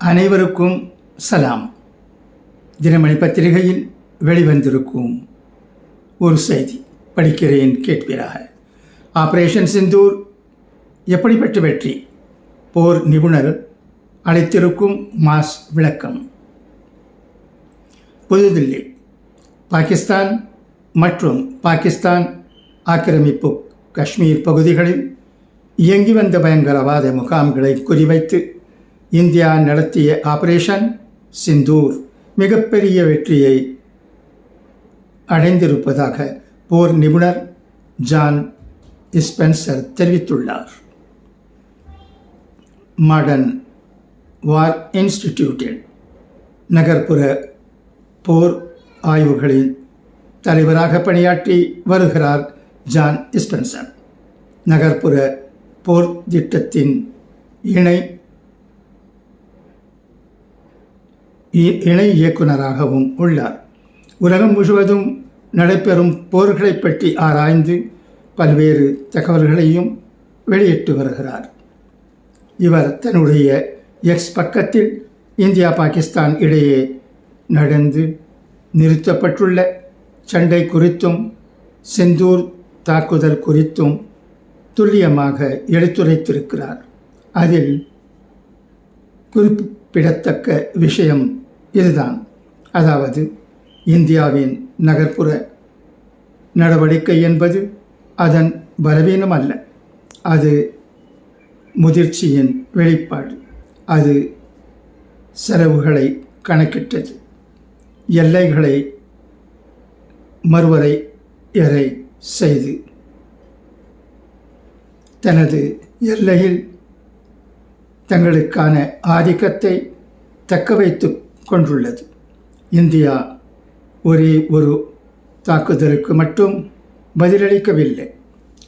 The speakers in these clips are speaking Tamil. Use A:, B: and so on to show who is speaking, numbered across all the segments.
A: அனைவருக்கும் சலாம். தினமணி பத்திரிகையில் வெளிவந்திருக்கும் ஒரு செய்தி படிக்கிறேன் கேட்பீராக. ஆபரேஷன் சிந்தூர் எப்படிப்பட்ட வெற்றி? போர் நிபுணர் அளித்திருக்கும் மாஸ் விளக்கம். புதுதில்லி பாகிஸ்தான் மற்றும் பாகிஸ்தான் ஆக்கிரமிப்பு காஷ்மீர் பகுதிகளில் இயங்கி வந்த பயங்கரவாத முகாம்களை குறிவைத்து இந்தியா நடத்திய ஆபரேஷன் சிந்தூர் மிகப்பெரிய வெற்றியை அடைந்திருப்பதாக போர் நிபுணர் ஜான் ஸ்பென்சர் தெரிவித்துள்ளார். மாடர்ன் வார் இன்ஸ்டிடியூட்டில் நகர்ப்புற போர் ஆய்வுகளின் தலைவராக பணியாற்றி வருகிறார் ஜான் ஸ்பென்சர். நகர்ப்புற போர் திட்டத்தின் இணை இணை இயக்குனராகவும் உள்ளார். உலகம் முழுவதும் நடைபெறும் போர்களை பற்றி ஆராய்ந்து பல்வேறு தகவல்களையும் வெளியிட்டு வருகிறார். இவர் தன்னுடைய எக்ஸ் பக்கத்தில் இந்தியா பாகிஸ்தான் இடையே நடந்து நிறுத்தப்பட்டுள்ள சண்டை குறித்தும் செந்தூர் தாக்குதல் குறித்தும் துல்லியமாக எடுத்துரைத்திருக்கிறார். அதில் குறிப்பிடத்தக்க விஷயம் இதுதான். அதாவது இந்தியாவின் நகர்ப்புற நடவடிக்கை என்பது அதன் பலவீனம் அல்ல. அது முதிர்ச்சியின் வெளிப்பாடு. அது செலவுகளை கணக்கிட்டது. எல்லைகளை மறுவரை எறை செய்து. தனது எல்லையில் தங்களுக்கான ஆதிக்கத்தை தக்க வைத்து கொண்டுள்ளது. இந்தியா ஒரே ஒரு தாக்குதலுக்கு மட்டும் பதிலளிக்கவில்லை.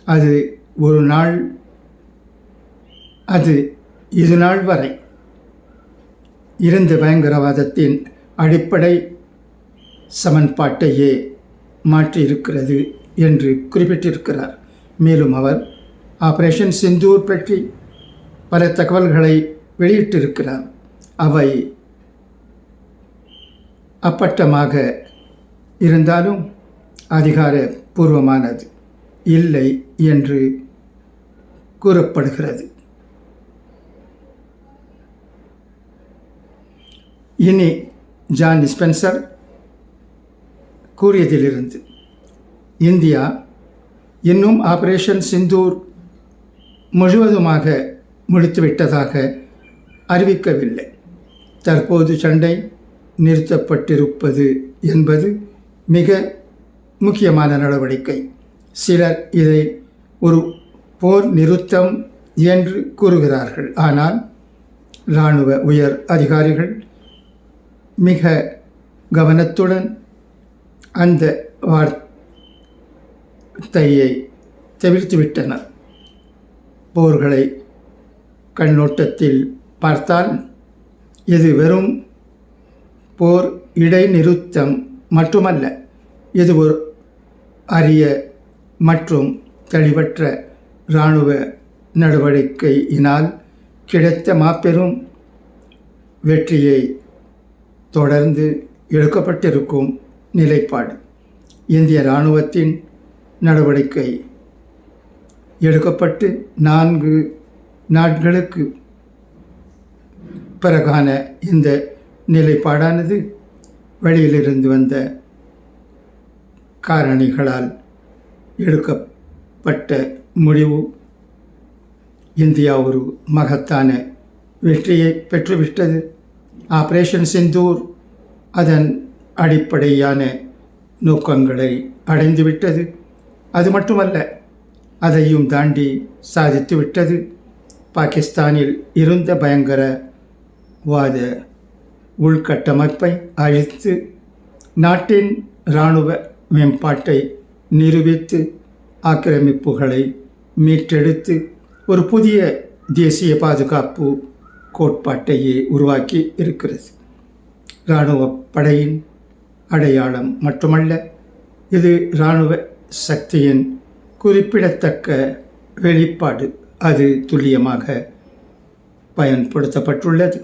A: அது ஒரு நாள் அது இது நாள் வரை. இருந்த பயங்கரவாதத்தின் அடிப்படை சமன்பாட்டையே மாற்றியிருக்கிறது என்று குறிப்பிட்டிருக்கிறார். மேலும் அவர் ஆபரேஷன் சிந்தூர் பற்றி பல தகவல்களை வெளியிட்டிருக்கிறார். அவை அப்பட்டமாக இருந்தாலும் அதிகாரபூர்வமானது இல்லை என்று கூறப்படுகிறது. இனி ஜான் ஸ்பென்சர் கூறியதிலிருந்து இந்தியா இன்னும் ஆபரேஷன் சிந்தூர் முழுவதுமாக முடித்துவிட்டதாக அறிவிக்கவில்லை. தற்போது சண்டை நிறுத்தப்பட்டிருப்பது என்பது மிக முக்கியமான நடவடிக்கை. சிலர் இதை ஒரு போர் நிறுத்தம் என்று கூறுகிறார்கள். ஆனால் இராணுவ உயர் அதிகாரிகள் மிக கவனத்துடன் அந்த வார்த்தையை தவிர்த்துவிட்டனர். போர்களை கண்ணோட்டத்தில் பார்த்தால் இது வெறும் போர் இடைநிறுத்தம் மட்டுமல்ல இது ஒரு அரிய மற்றும் தெளிவற்ற இராணுவ நடவடிக்கையினால் கிடைத்த மாபெரும் வெற்றியை தொடர்ந்து எடுக்கப்பட்டிருக்கும் நிலைப்பாடு. இந்திய இராணுவத்தின் நடவடிக்கை எடுக்கப்பட்டு நான்கு நாட்களுக்கு பிறகான இந்த நிலைப்பாடானது. வெளியிலிருந்து வந்த காரணிகளால் எடுக்கப்பட்ட முடிவு. இந்தியா ஒரு மகத்தான வெற்றியை பெற்றுவிட்டது. ஆப்ரேஷன் சிந்தூர் அதன் அடிப்படையான நோக்கங்களை அடைந்துவிட்டது. அது மட்டுமல்ல அதையும் தாண்டி சாதித்துவிட்டது. பாகிஸ்தானில் இருந்த பயங்கரவாத உள்கட்டமைப்பை அழித்து நாட்டின் இராணுவ மேம்பாட்டை நிரூபித்து ஆக்கிரமிப்புகளை மீட்டெடுத்து ஒரு புதிய தேசிய பாதுகாப்பு கோட்பாட்டையே உருவாக்கி இருக்கிறது. இராணுவ படையின் அடையாளம் மட்டுமல்ல இது இராணுவ சக்தியின் குறிப்பிடத்தக்க வெளிப்பாடு. அது துல்லியமாக பயன்படுத்தப்பட்டுள்ளது.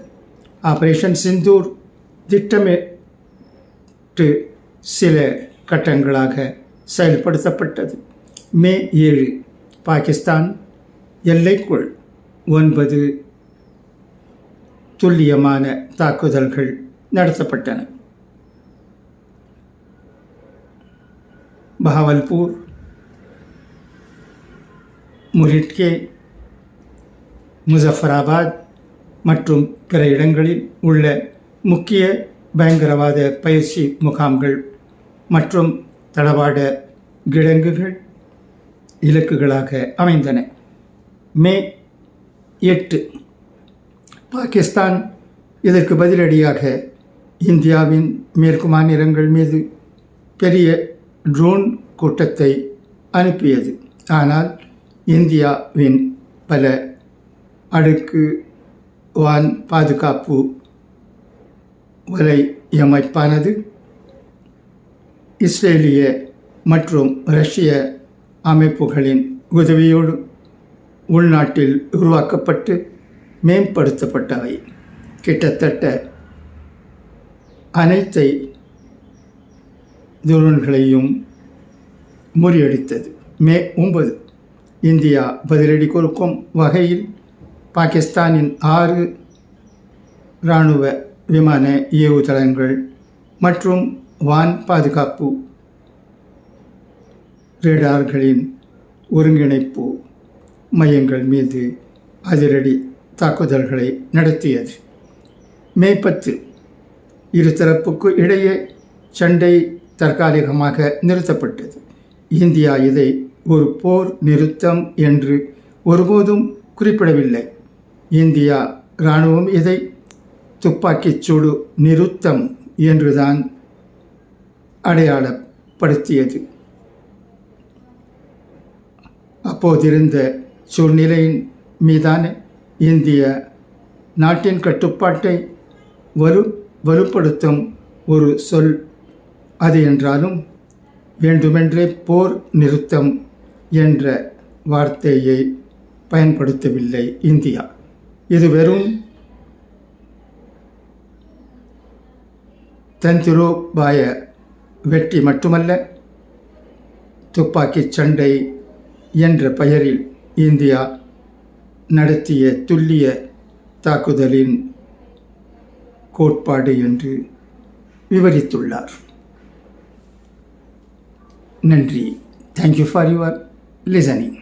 A: ஆபரேஷன் சிந்தூர் திட்டமிட்டு சில கட்டங்களாக செயல்படுத்தப்பட்டது. மே ஏழு பாகிஸ்தான் எல்லைக்குள் ஒன்பது துல்லியமான தாக்குதல்கள் நடத்தப்பட்டன. பஹாவல்பூர் முரிட்கே முசஃபராபாத் மற்றும் பிற இடங்களில் உள்ள முக்கிய பயங்கரவாத பயிற்சி முகாம்கள் மற்றும் தளவாட கிடங்குகள் இலக்குகளாக அமைந்தன. மே எட்டு. பாகிஸ்தான் இதற்கு பதிலடியாக இந்தியாவின் மேற்கு மாநிலங்கள் மீது பெரிய ட்ரோன் கூட்டத்தை அனுப்பியது. ஆனால் இந்தியாவின் பல அடுக்கு வான் பாதுகாப்பு வலையமைப்பானது இஸ்ரேலிய மற்றும் ரஷ்ய அமைப்புகளின் உதவியோடு உள்நாட்டில் உருவாக்கப்பட்டு மேம்படுத்தப்பட்டவை. கிட்டத்தட்ட அனைத்தை துரோன்களையும் முறியடித்தது. மே ஒன்பது இந்தியா பதிலடி கொடுக்கும் வகையில் பாகிஸ்தானின் ஆறு இராணுவ விமான ஏவுதளங்கள் மற்றும் வான் பாதுகாப்பு ரேடார்களின் ஒருங்கிணைப்பு மையங்கள் மீது அதிரடி தாக்குதல்களை நடத்தியது. மே பத்து இருதரப்புக்கு இடையே சண்டை தற்காலிகமாக நிறுத்தப்பட்டது. இந்தியா இதை ஒரு போர் நிறுத்தம் என்று ஒருபோதும் குறிப்பிடவில்லை. இந்தியா இராணுவம் இதை துப்பாக்கிச் சூடு நிறுத்தம் என்றுதான் அடையாளப்படுத்தியது. அப்போதிருந்த சூழ்நிலையின் மீதான இந்திய நாட்டின் கட்டுப்பாட்டை வலு வலுப்படுத்தும் ஒரு சொல் அது என்றாலும் வேண்டுமென்றே போர் நிறுத்தம் என்ற வார்த்தையை பயன்படுத்தவில்லை இந்தியா. இது வெறும் தந்திரோபாய வெற்றி மட்டுமல்ல துப்பாக்கிச் சண்டை என்ற பெயரில் இந்தியா நடத்திய துல்லிய தாக்குதலின் கோட்பாடு என்று விவரித்துள்ளார். நன்றி. Thank you for your listening